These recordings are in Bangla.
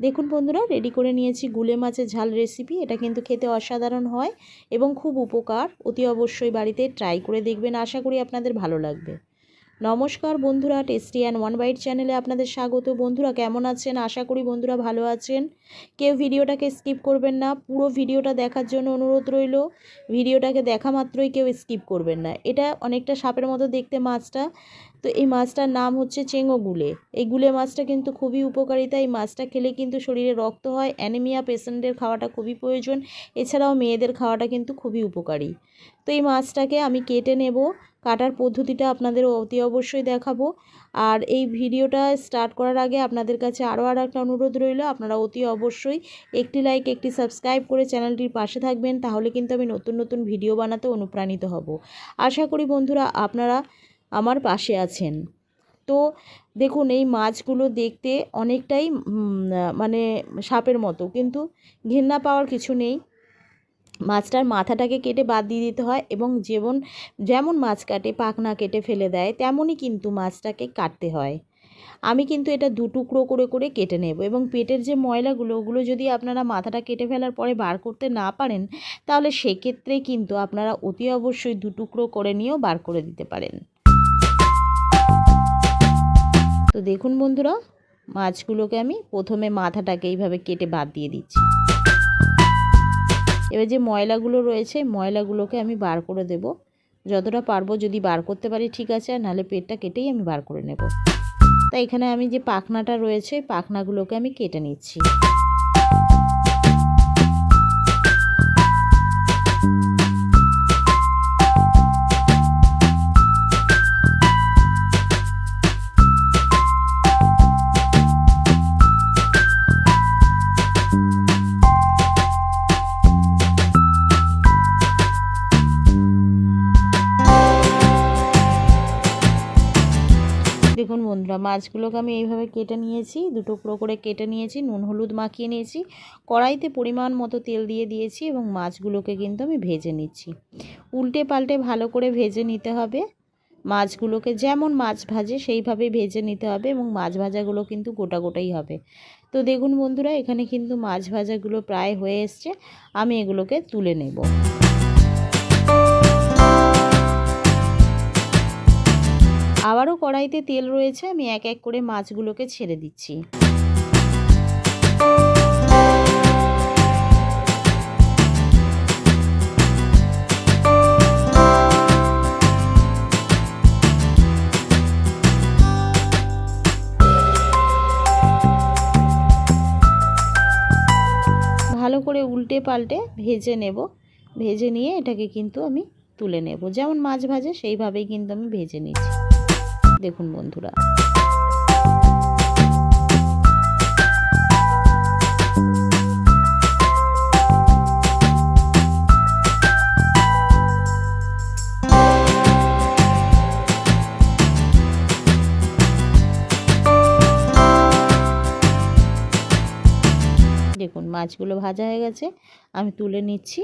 দেখুন বন্ধুরা রেডি করে নিয়েছি গুলে মাছের ঝাল রেসিপি এটা কিন্তু খেতে অসাধারণ হয় এবং খুব উপকার। অতি অবশ্যই বাড়িতে ট্রাই করে দেখবেন। আশা করি আপনাদের ভালো লাগবে। নমস্কার বন্ধুরা টেস্টি অ্যান্ড ওয়ান বাইট চ্যানেলে আপনাদের স্বাগত। বন্ধুরা, কেমন আছেন? আশা করি বন্ধুরা ভালো আছেন। কেউ ভিডিওটাকে স্কিপ করবেন না, পুরো ভিডিওটা দেখার জন্য অনুরোধ রইল। ভিডিওটাকে দেখা মাত্রই কেউ স্কিপ করবেন না। এটা অনেকটা সাপের মতো দেখতে মাছটা। তো এই মাছটার নাম হচ্ছে চেঙ্গো গুলে এই গুলে মাছটা কিন্তু খুবই উপকারিতা এই মাছটা খেলে কিন্তু শরীরে রক্ত হয়, অ্যানিমিয়া পেশেন্টের খাওয়াটা খুবই প্রয়োজন। এছাড়াও মেয়েদের খাওয়াটা কিন্তু খুবই উপকারী। তো এই মাছটাকে আমি কেটে নেব। কাটার পদ্ধতিটা আপনাদের অতি অবশ্যই দেখাবো। আর এই ভিডিওটা স্টার্ট করার আগে আপনাদের কাছে আরও আর একটা অনুরোধ রইল, আপনারা অতি অবশ্যই একটি লাইক একটি সাবস্ক্রাইব করে চ্যানেলটির পাশে থাকবেন, তাহলে কিন্তু আমি নতুন নতুন ভিডিও বানাতে অনুপ্রাণিত হব। আশা করি বন্ধুরা আপনারা আমার পাশে আছেন। তো দেখুন, এই মাছগুলো দেখতে অনেকটাই মানে সাপের মতো, কিন্তু ঘেন্না পাওয়ার কিছু নেই। মাছটার মাথাটাকে কেটে বাদ দিয়ে দিতে হয় এবং যেমন যেমন মাছ কাটে, পাখনা কেটে ফেলে দেয়, তেমনই কিন্তু মাছটাকে কাটতে হয়। আমি কিন্তু এটা দু টুকরো করে করে কেটে নেব এবং পেটের যে ময়লাগুলো, ওগুলো যদি আপনারা মাথাটা কেটে ফেলার পরে বার করতে না পারেন, তাহলে সেক্ষেত্রে কিন্তু আপনারা অতি অবশ্যই দু টুকরো করে নিয়েও বার করে দিতে পারেন। তো দেখুন বন্ধুরা, মাছগুলোকে আমি প্রথমে মাথাটাকে এইভাবে কেটে বাদ দিয়ে দিচ্ছি। এবার যে ময়লাগুলো রয়েছে ময়লাগুলোকে আমি বার করে দেব। যতটা পারব যদি বার করতে পারি, ঠিক আছে, আর নাহলে পেটটা কেটেই আমি বার করে নেব। তাই এখানে আমি যে পাখনাটা রয়েছে, পাখনাগুলোকে আমি কেটে নিচ্ছি। দেখুন বন্ধুরা, মাছগুলোকে আমি এইভাবে কেটে নিয়েছি দুটো টুকরো করে কেটে নিয়েছি, নুন হলুদ মাখিয়ে নিয়েছি, কড়াইতে পরিমাণ মতো তেল দিয়ে দিয়েছি এবং মাছগুলোকে কিন্তু আমি ভেজে নিচ্ছি। উল্টে পাল্টে ভালো করে ভেজে নিতে হবে। মাছগুলোকে যেমন মাছ ভাজে সেইভাবে ভেজে নিতে হবে এবং মাছ ভাজাগুলো কিন্তু গোটা গোটাই হবে। তো দেখুন বন্ধুরা, এখানে কিন্তু মাছ ভাজাগুলো প্রায় হয়ে এসছে, আমি এগুলোকে তুলে নেব। আবারও কড়াইতে তেল রয়েছে, আমি এক এক করে মাছগুলোকে ছেড়ে দিচ্ছি। ভালো করে উল্টে পাল্টে ভেজে নেব। ভেজে নিয়ে এটাকে কিন্তু আমি তুলে নেব। যেমন মাছ ভাজে, সেইভাবেই কিন্তু আমি ভেজে নিচ্ছি। দেখুন বন্ধুরা। দেখুন মাছগুলো ভাজা হয়ে গেছে। আমি তুলে নিচ্ছি।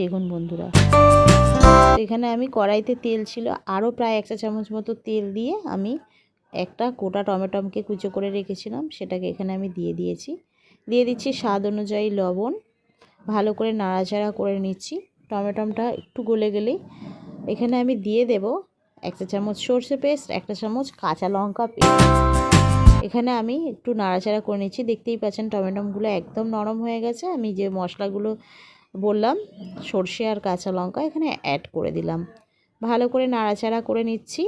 দেখুন বন্ধুরা। এখানে আমি কড়াইতে তেল ছিল, আরও প্রায় একটা চামচ মতো তেল দিয়ে আমি একটা গোটা টমেটোমকে কুচো করে রেখেছিলাম, সেটাকে এখানে আমি দিয়ে দিয়েছি। দিয়ে দিচ্ছি স্বাদ অনুযায়ী লবণ, ভালো করে নাড়াচাড়া করে নিচ্ছি। টমেটোমটা একটু গলে গেলেই এখানে আমি দিয়ে দেব একটা চামচ সর্ষে পেস্ট একটা চামচ কাঁচা লঙ্কা পেস্ট। এখানে আমি একটু নাড়াচাড়া করে নিচ্ছি, দেখতেই পাচ্ছেন টমেটোমগুলো একদম নরম হয়ে গেছে। আমি যে মশলাগুলো বললাম, সর্ষে আর কাঁচা লঙ্কা এখানে অ্যাড করে দিলাম। ভালো করে নাড়াচাড়া করে নিচ্ছি।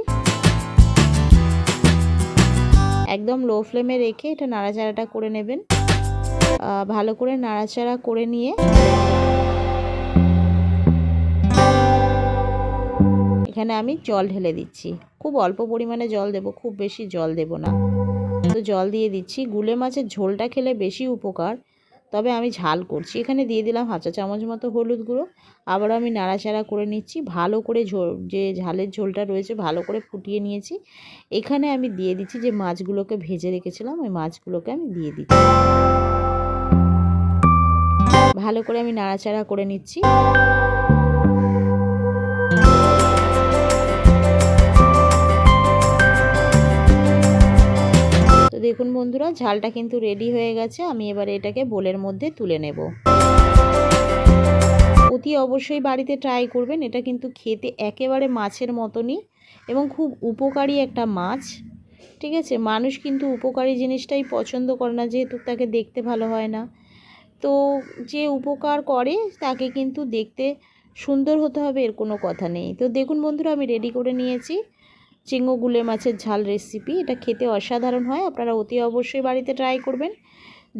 একদম লো ফ্লেমে রেখে এটা নাড়াচাড়াটা করে নেবেন। ভালো করে নাড়াচাড়া করে নিয়ে এখানে আমি জল ঢেলে দিচ্ছি। খুব অল্প পরিমাণে জল দেব, খুব বেশি জল দেব না। তো জল দিয়ে দিচ্ছি। গুলে মাছের ঝোলটা খেলে বেশি উপকার। তবে আমি ঝাল করছি। এখানে দিয়ে দিলাম হাঁচা চামচ মতো হলুদ গুঁড়ো। আবার আমি নাড়াচাড়া করে নিচ্ছি। ভালো করে যে ঝালের ঝোলটা রয়েছে, ভালো করে ফুটিয়ে নিয়েছি। এখানে আমি দিয়ে দিচ্ছি যে মাছগুলোকে ভেজে রেখেছিলাম, ওই মাছগুলোকে আমি দিয়ে দিচ্ছি। ভালো করে আমি নাড়াচাড়া করে নিচ্ছি। বন্ধুরা, ঝালটা কিন্তু রেডি হয়ে গেছে। আমি এবারে এটাকে বোলের মধ্যে তুলে নেব। অতি অবশ্যই বাড়িতে ট্রাই করবেন। এটা কিন্তু খেতে একেবারে মাছের মতনই এবং খুব উপকারী একটা মাছ। ঠিক আছে? মানুষ কিন্তু উপকারী জিনিসটাই পছন্দ করে না, যেহেতু তাকে দেখতে ভালো হয় না। তো যে উপকার করে, তাকে কিন্তু দেখতে সুন্দর হতে হবে, এর কোনো কথা নেই। তো দেখুন বন্ধুরা, আমি রেডি করে নিয়েছি। চিংড়ো গুলে মাছের ঝাল রেসিপি এটা খেতে অসাধারণ হয়, আপনারা অতি অবশ্যই বাড়িতে ট্রাই করবেন।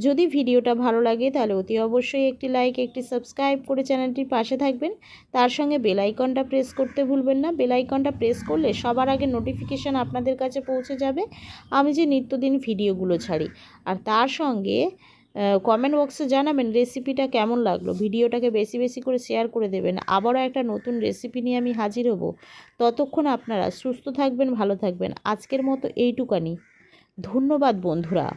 যদি ভিডিওটা ভালো লাগে, তাহলে অতি অবশ্যই একটি লাইক একটি সাবস্ক্রাইব করে চ্যানেলটির পাশে থাকবেন। তার সঙ্গে বেল আইকনটা প্রেস করতে ভুলবেন না। বেল আইকনটা প্রেস করলে সবার আগে নোটিফিকেশান আপনাদের কাছে পৌঁছে যাবে। আমি যে নিত্যদিন ভিডিওগুলো ছাড়ি। আর তার সঙ্গে কমেন্ট বক্সে জানাবেন রেসিপিটা কেমন লাগল। ভিডিওটাকে বেশি বেশি করে শেয়ার করে দেবেন। আবারও একটা নতুন রেসিপি নিয়ে আমি হাজির হব। ততক্ষণ আপনারা সুস্থ থাকবেন, ভালো থাকবেন। আজকের মতো এইটুকানি। ধন্যবাদ বন্ধুরা।